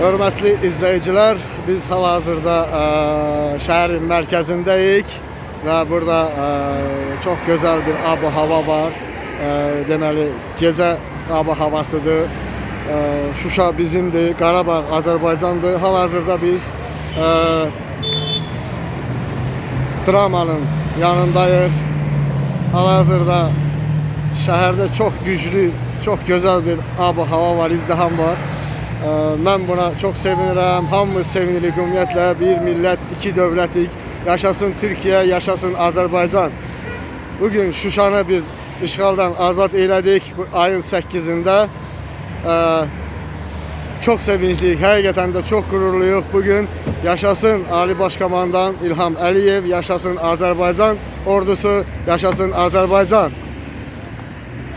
Hörmətli izləyicilər, biz hal-hazırda ə, şəhərin mərkəzindəyik və burada ə, çox gözəl bir ab-hava var. Ə, deməli, gecə ab-havasıdır. Ə, Şuşa bizimdir, Qarabağ Azərbaycandır. Hal-hazırda biz ə, dramanın yanındayıq. Hal-hazırda şəhərdə çox güclü, çox gözəl bir ab-hava var, izdiham var. Mən buna çox sevinirəm. Hamımız sevinirik ümumiyyətlə. Bir millət, iki dövlətik. Yaşasın Türkiyə, yaşasın Azərbaycan. Bugün Şuşanı biz işğaldan azad elədik bu ayın 8-də. Ə, Çox sevincliyik, həqiqətən də çox qürurluyuq. Bugün yaşasın Ali Başkomandan İlham Əliyev, yaşasın Azərbaycan ordusu, yaşasın Azərbaycan.